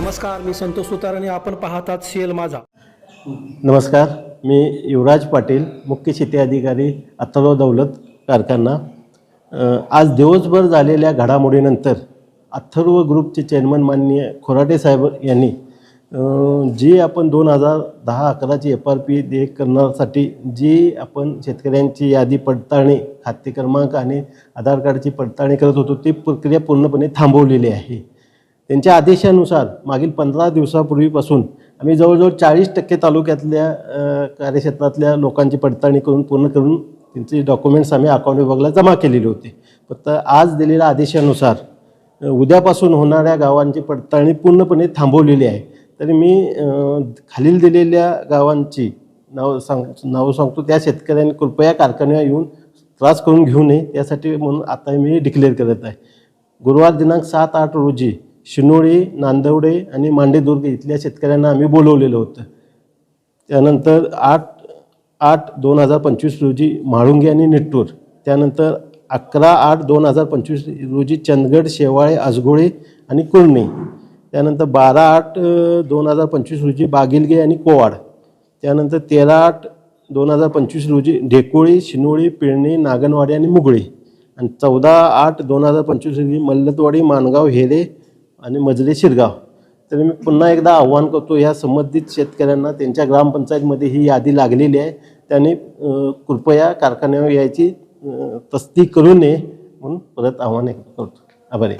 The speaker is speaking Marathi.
नमस्कार मी संतोष सुतार आणि आपण पाहतात सीएल माझा. नमस्कार मी युवराज पाटील मुख्य शेती अधिकारी अथर्व दौलत कारखाना. आज दिवसभर झालेल्या घडामोडीनंतर अथर्व ग्रुपचे चेअरमन माननीय खोराटे साहेब यांनी जी आपण दोन हजार दहा अकराची एफ आर पी दे करण्यासाठी जी आपण शेतकऱ्यांची यादी पडताळणी खाते क्रमांक आणि आधार कार्डची पडताळणी करत होतो ती प्रक्रिया पूर्णपणे थांबवलेली आहे. त्यांच्या आदेशानुसार मागील पंधरा दिवसापूर्वीपासून आम्ही जवळजवळ चाळीस टक्के तालुक्यातल्या कार्यक्षेत्रातल्या लोकांची पडताळणी करून पूर्ण करून त्यांचे डॉक्युमेंट्स आम्ही अकाउंट विभागाला जमा केलेले होते. फक्त आज दिलेल्या आदेशानुसार उद्यापासून होणाऱ्या गावांची पडताळणी पूर्णपणे थांबवलेली आहे. तरी मी खालील दिलेल्या गावांची नाव सांग नावं सांगतो त्या शेतकऱ्यांनी कृपया कारखान्यावर येऊन त्रास करून घेऊ नये त्यासाठी म्हणून आता मी डिक्लेअर करत आहे. गुरुवार दिनांक सात आठ रोजी शिनोळी नांदवडे आणि मांडेदुर्ग इथल्या शेतकऱ्यांना आम्ही बोलवलेलं होतं. त्यानंतर आठ आठ दोन हजार पंचवीस रोजी म्हाळुंगे आणि निट्टूर. त्यानंतर अकरा आठ दोन हजार पंचवीस रोजी चंदगड शेवाळे आजगोळे आणि कुर्णी त्यानंतर बारा आठ दोन हजार पंचवीस रोजी बागिलगे आणि कोवाड. त्यानंतर तेरा आठ दोन हजार पंचवीस रोजी ढेकोळी शिनोळी पिळणी नागनवाडी आणि मुगळी. आणि चौदा आठ दोन हजार पंचवीस रोजी मल्लतवाडी मानगाव हेरे आणि मजले शिरगाव. तर मी पुन्हा एकदा आव्हान करतो या संबंधित शेतकऱ्यांना त्यांच्या ग्रामपंचायतमध्ये ही यादी लागलेली आहे. त्यांनी कृपया कारखान्यावर यायची तस्ती तस्दी करू नये म्हणून परत आव्हान करतो. आभारी